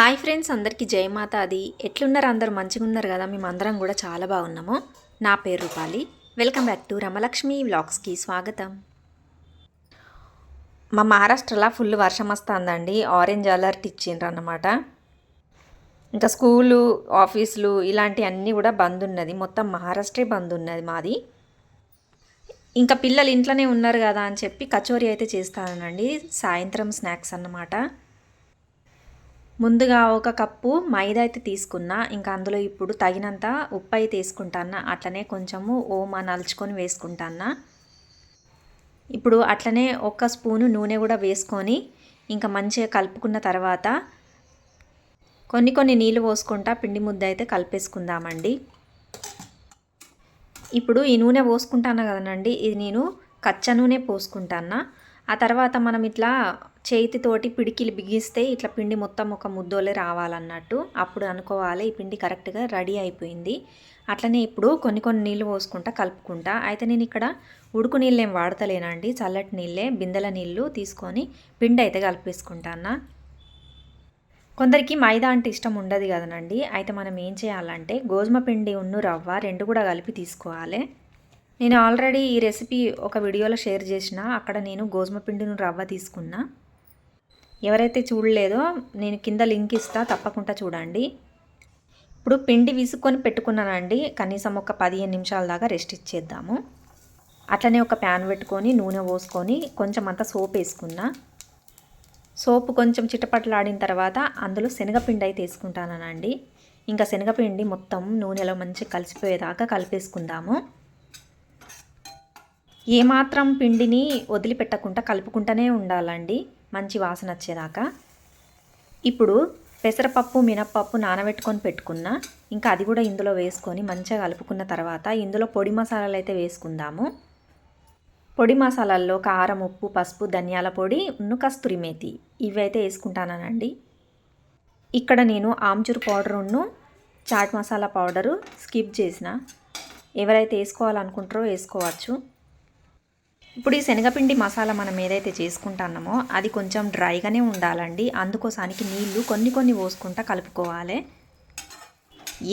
Hi friends అందరికీ జయమాత అది ఎట్లున్నారు అందరు? మంచిగా ఉన్నారు కదా? మేము అందరం కూడా చాలా బాగున్నాము. నా పేరు Rupali. Welcome back to Ramalakshmi వ్లాగ్స్కి స్వాగతం. మా మహారాష్ట్రలో ఫుల్ వర్షం వస్తుందండి. ఆరెంజ్ అలర్ట్ ఇచ్చిండ్రు అన్నమాట ఇంకా స్కూలు ఆఫీసులు ఇలాంటి అన్నీ కూడా బంద్ ఉన్నది. మొత్తం మహారాష్ట్రే బంద్ ఉన్నది మాది. ఇంకా పిల్లలు ఇంట్లోనే ఉన్నారు కదా అని చెప్పి కచోరీ అయితే చేస్తానండి. సాయంత్రం స్నాక్స్ అన్నమాట. ముందుగా ఒక కప్పు మైదా అయితే తీసుకున్నా ఇంకా అందులో ఇప్పుడు తగినంత ఉప్పు అయితే వేసుకుంటాను అట్లనే కొంచెము ఓమా నలుచుకొని వేసుకుంటాను ఇప్పుడు అట్లనే ఒక స్పూను నూనె కూడా వేసుకొని ఇంకా మంచిగా కలుపుకున్న తర్వాత కొన్ని కొన్ని నీళ్ళు పోసుకుంటా పిండి ముద్ద అయితే కలిపేసుకుందామండి. ఇప్పుడు ఈ నూనె పోసుకుంటాను కదనండి ఇది నేను కచ్చ నూనె పోసుకుంటాను ఆ తర్వాత మనం ఇట్లా చేతితోటి పిడికిలు బిగిస్తే ఇట్లా పిండి మొత్తం ఒక ముద్దోలే రావాలన్నట్టు అప్పుడు అనుకోవాలి. ఈ పిండి కరెక్ట్గా రెడీ అయిపోయింది. అట్లనే ఇప్పుడు కొన్ని కొన్ని నీళ్ళు పోసుకుంటా కలుపుకుంటా. అయితే నేను ఇక్కడ ఉడుకు నీళ్ళు ఏం వాడతలేనండి. చల్లటి నీళ్ళే బిందెల నీళ్ళు తీసుకొని పిండి అయితే కలిపేసుకుంటానా కొందరికి మైదా అంటే ఇష్టం ఉండదు కదనండి. అయితే మనం ఏం చేయాలంటే గోధుమ పిండి ఉన్ను రవ్వ రెండు కూడా కలిపి తీసుకోవాలి. నేను ఆల్రెడీ ఈ రెసిపీ ఒక వీడియోలో షేర్ చేసిన. అక్కడ నేను గోధుమ పిండిని రవ్వ తీసుకున్నా. ఎవరైతే చూడలేదో నేను కింద లింక్ ఇస్తా తప్పకుండా చూడండి. ఇప్పుడు పిండి విసుక్కొని పెట్టుకున్నానండి. కనీసం ఒక పదిహేను నిమిషాల దాకా రెస్ట్ ఇచ్చేద్దాము. అట్లనే ఒక ప్యాన్ పెట్టుకొని నూనె పోసుకొని కొంచెం అంత సోప్ వేసుకున్నా. సోపు కొంచెం చిట్టపట్లాడిన తర్వాత అందులో శనగపిండి అయితే వేసుకుంటానండి ఇంకా శనగపిండి మొత్తం నూనెలో మంచిగా కలిసిపోయేదాకా కలిపేసుకుందాము. ఏమాత్రం పిండిని వదిలిపెట్టకుండా కలుపుకుంటూనే ఉండాలండి. మంచి వాసన వచ్చేదాకా. ఇప్పుడు పెసరపప్పు మినప్పప్పు నానబెట్టుకొని పెట్టుకున్న ఇంకా అది కూడా ఇందులో వేసుకొని మంచిగా కలుపుకున్న తర్వాత ఇందులో పొడి మసాలాలు అయితే వేసుకుందాము. పొడి మసాలాల్లో కారం ఉప్పు పసుపు ధనియాల పొడి ఉన్ను కస్తూరి మేతి ఇవి అయితే వేసుకుంటానండి ఇక్కడ నేను ఆమ్చూర్ పౌడరును చాట్ మసాలా పౌడరు స్కిప్ చేసిన. ఎవరైతే వేసుకోవాలనుకుంటారో వేసుకోవచ్చు. ఇప్పుడు ఈ శనగపిండి మసాలా మనం ఏదైతే చేసుకుంటున్నామో అది కొంచెం డ్రైగానే ఉండాలండి. అందుకోసానికి నీళ్ళు కొన్ని కొన్ని పోసుకుంటా కలుపుకోవాలి.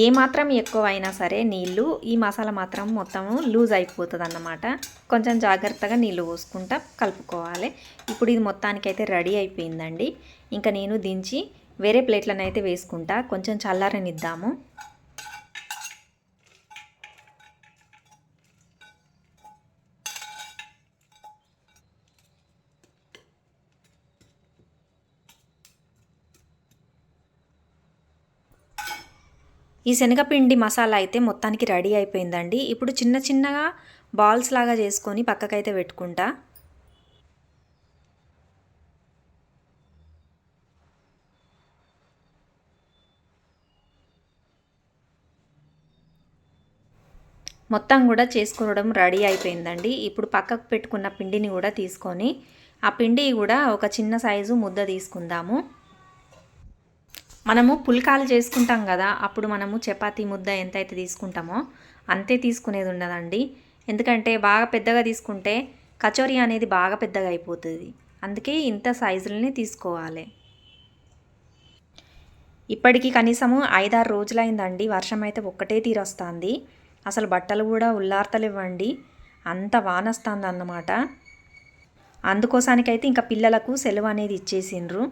ఏ మాత్రం ఎక్కువ అయినా సరే నీళ్ళు ఈ మసాలా మాత్రం మొత్తము లూజ్ అయిపోతుంది అన్నమాట కొంచెం జాగ్రత్తగా నీళ్ళు పోసుకుంటా కలుపుకోవాలి. ఇప్పుడు ఇది మొత్తానికైతే రెడీ అయిపోయిందండి. ఇంకా నేను దించి వేరే ప్లేట్లను అయితే వేసుకుంటా. కొంచెం చల్లారనిద్దాము. ఈ శనగపిండి మసాలా అయితే మొత్తానికి రెడీ అయిపోయిందండి. ఇప్పుడు చిన్న చిన్నగా బాల్స్ లాగా చేసుకొని పక్కకైతే పెట్టుకుంటా. మొత్తం కూడా చేసుకోవడం రెడీ అయిపోయిందండి. ఇప్పుడు పక్కకు పెట్టుకున్న పిండిని కూడా తీసుకొని ఆ పిండి కూడా ఒక చిన్న సైజు ముద్ద తీసుకుందాము. మనము పుల్కాలు చేసుకుంటాం కదా అప్పుడు మనము చపాతీ ముద్ద ఎంత అయితే తీసుకుంటామో అంతే తీసుకునేది ఉండదండి. ఎందుకంటే బాగా పెద్దగా తీసుకుంటే కచోరీ అనేది బాగా పెద్దగా అయిపోతుంది. అందుకే ఇంత సైజులని తీసుకోవాలి. ఇప్పటికీ కనీసము ఐదారు రోజులైందండి వర్షం అయితే ఒక్కటే తీరొస్తుంది. అసలు బట్టలు కూడా ఉల్లార్తలివ్వండి అంత వానొస్తుంది అన్నమాట అందుకోసానికైతే ఇంకా పిల్లలకు సెలవు అనేది ఇచ్చేసిండ్రు.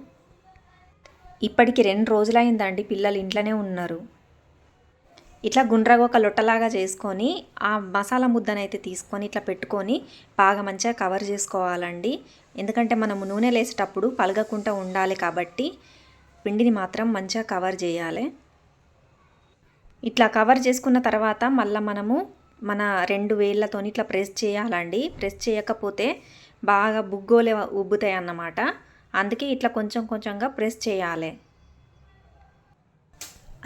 ఇప్పటికి రెండు రోజులైందండి పిల్లలు ఇంట్లోనే ఉన్నారు. ఇట్లా గుండ్రగా ఒక లొట్టలాగా చేసుకొని ఆ మసాలా ముద్దనైతే తీసుకొని ఇట్లా పెట్టుకొని బాగా మంచిగా కవర్ చేసుకోవాలండి. ఎందుకంటే మనం నూనె లేసేటప్పుడు పలగకుండా ఉండాలి కాబట్టి పిండిని మాత్రం మంచిగా కవర్ చేయాలి. ఇట్లా కవర్ చేసుకున్న తర్వాత మళ్ళీ మనము మన రెండు వేళ్ళతోని ఇట్లా ప్రెస్ చేయాలండి. ప్రెస్ చేయకపోతే బాగా బుగ్గోలే ఉబ్బుతాయి అన్నమాట అందుకే ఇట్లా కొంచెం కొంచెంగా ప్రెస్ చేయాలి.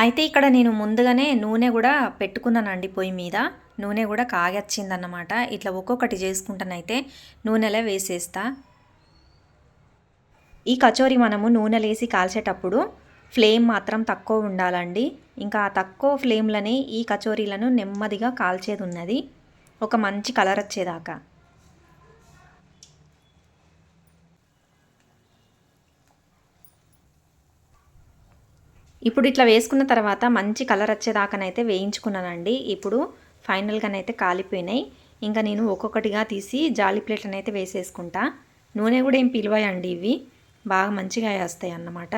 అయితే ఇక్కడ నేను ముందుగానే నూనె కూడా పెట్టుకున్నానండి పొయ్యి మీద. నూనె కూడా కాగచ్చిందన్నమాట. ఇట్లా ఒక్కొక్కటి చేసుకుంటానైతే నూనెలో వేసేస్తా. ఈ కచోరీ మనము నూనెలేసి కాల్చేటప్పుడు ఫ్లేమ్ మాత్రం తక్కువ ఉండాలండి. ఇంకా ఆ తక్కువ ఫ్లేమ్లనే ఈ కచోరీలను నెమ్మదిగా కాల్చేది ఉన్నది ఒక మంచి కలర్ వచ్చేదాకా. ఇప్పుడు ఇట్లా వేసుకున్న తర్వాత మంచి కలర్ వచ్చేదాకానైతే వేయించుకున్నానండి. ఇప్పుడు ఫైనల్గానైతే కాలిపోయినాయి. ఇంకా నేను ఒక్కొక్కటిగా తీసి జాలి ప్లేట్లనైతే వేసేసుకుంటా. నూనె కూడా ఏం పిలువాయండి ఇవి. బాగా మంచిగా వేస్తాయి అన్నమాట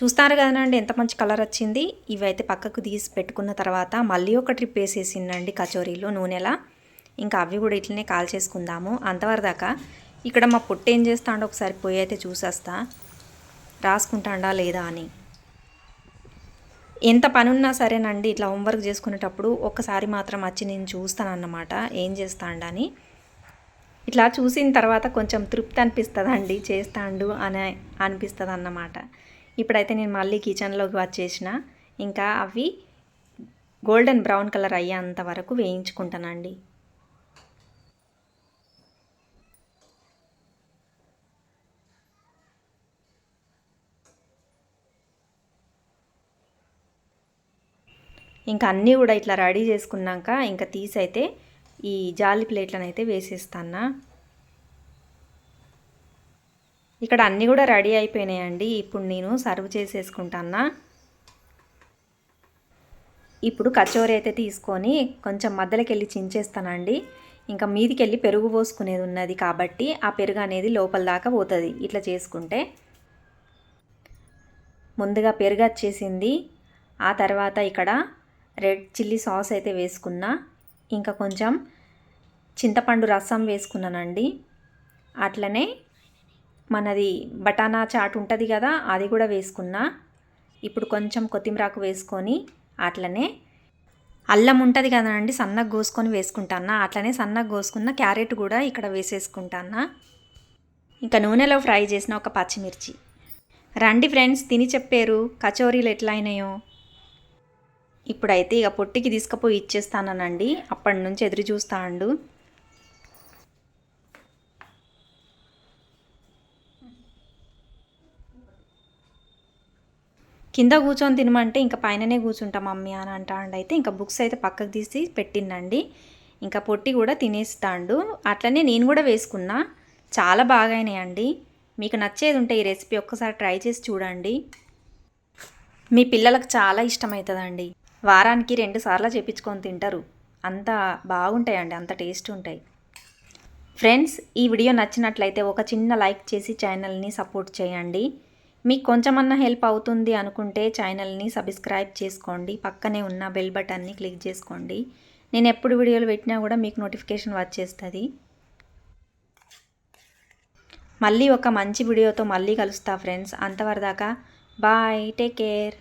చూస్తారు కదనండి ఎంత మంచి కలర్ వచ్చింది. ఇవైతే పక్కకు తీసి పెట్టుకున్న తర్వాత మళ్ళీ ఒక ట్రిప్ వేసేసిందండి కచోరీలో నూనెలా. ఇంకా అవి కూడా ఇట్లనే కాల్ చేసుకుందాము. అంతవరదాకా ఇక్కడ మా పొట్టు ఏం చేస్తాడో ఒకసారి పోయి అయితే చూసేస్తా. రాసుకుంటాడా లేదా అని. ఎంత పని ఉన్నా సరేనండి ఇట్లా హోంవర్క్ చేసుకునేటప్పుడు ఒక్కసారి మాత్రం వచ్చి నేను చూస్తానన్నమాట ఏం చేస్తాడని. ఇట్లా చూసిన తర్వాత కొంచెం తృప్తి అనిపిస్తుంది అండి చేస్తాడు అని అనిపిస్తుంది అన్నమాట ఇప్పుడైతే నేను మళ్ళీ కిచెన్లోకి వచ్చేసిన. ఇంకా అవి గోల్డెన్ బ్రౌన్ కలర్ అయ్యేంత వరకు వేయించుకుంటానండి. ఇంకా అన్నీ కూడా ఇట్లా రెడీ చేసుకున్నాక ఇంకా తీసైతే ఈ జాలి ప్లేట్లను అయితే వేసేస్తాను ఇక్కడ అన్నీ కూడా రెడీ అయిపోయినాయండి. ఇప్పుడు నేను సర్వ్ చేసేసుకుంటానా ఇప్పుడు కచోరీ అయితే తీసుకొని కొంచెం మధ్యలోకి వెళ్ళి చించేస్తానండి. ఇంకా మీదికి వెళ్ళి పెరుగు పోసుకునేది ఉన్నది కాబట్టి ఆ పెరుగు అనేది లోపల దాకా పోతుంది. ఇట్లా చేసుకుంటే ముందుగా పెరుగు వచ్చేసింది. ఆ తర్వాత ఇక్కడ రెడ్ చిల్లీ సాస్ అయితే వేసుకున్నా. ఇంకా కొంచెం చింతపండు రసం వేసుకున్నానండి. అట్లనే మనది బటానా చాట్ ఉంటుంది కదా అది కూడా వేసుకున్నా. ఇప్పుడు కొంచెం కొత్తిమీరాకు వేసుకొని అట్లనే అల్లం ఉంటుంది కదండి సన్నగా కోసుకొని వేసుకుంటానా అట్లనే సన్నగా కోసుకున్న క్యారెట్ కూడా ఇక్కడ వేసేసుకుంటానా ఇంకా నూనెలో ఫ్రై చేసిన ఒక పచ్చిమిర్చి. రండి ఫ్రెండ్స్ తిని చెప్పారు. కచోరీలు ఎట్లా అయినాయో ఇప్పుడైతే ఇక పొట్టికి తీసుకుపోయి ఇచ్చేస్తానండి అప్పటి నుంచి ఎదురు చూస్తాండు. కింద కూర్చొని తినమంటే ఇంకా పైననే కూర్చుంటాం మమ్మీ అని అంటాండు అయితే ఇంకా బుక్స్ అయితే పక్కకు తీసి పెట్టిండండి. ఇంకా పొట్టి కూడా తినేస్తాండు. అట్లనే నేను కూడా వేసుకున్నా. చాలా బాగాయినాయండి మీకు నచ్చేది ఉంటే ఈ రెసిపీ ఒక్కసారి ట్రై చేసి చూడండి. మీ పిల్లలకు చాలా ఇష్టమవుతుందండి వారానికి రెండు సార్లు చేపించుకొని తింటారు. అంత బాగుంటాయండి అంత టేస్ట్ ఉంటాయి ఫ్రెండ్స్ ఈ వీడియో నచ్చినట్లయితే ఒక చిన్న లైక్ చేసి ఛానల్ని సపోర్ట్ చేయండి. మీకు కొంచెమన్నా హెల్ప్ అవుతుంది అనుకుంటే ఛానల్ని సబ్స్క్రైబ్ చేసుకోండి. పక్కనే ఉన్న బెల్ బటన్ని క్లిక్ చేసుకోండి. నేను ఎప్పుడు వీడియోలు పెట్టినా కూడా మీకు నోటిఫికేషన్ వచ్చేస్తుంది. మళ్ళీ ఒక మంచి వీడియోతో మళ్ళీ కలుస్తా ఫ్రెండ్స్. అంతవరదాకా బాయ్ టేక్ కేర్.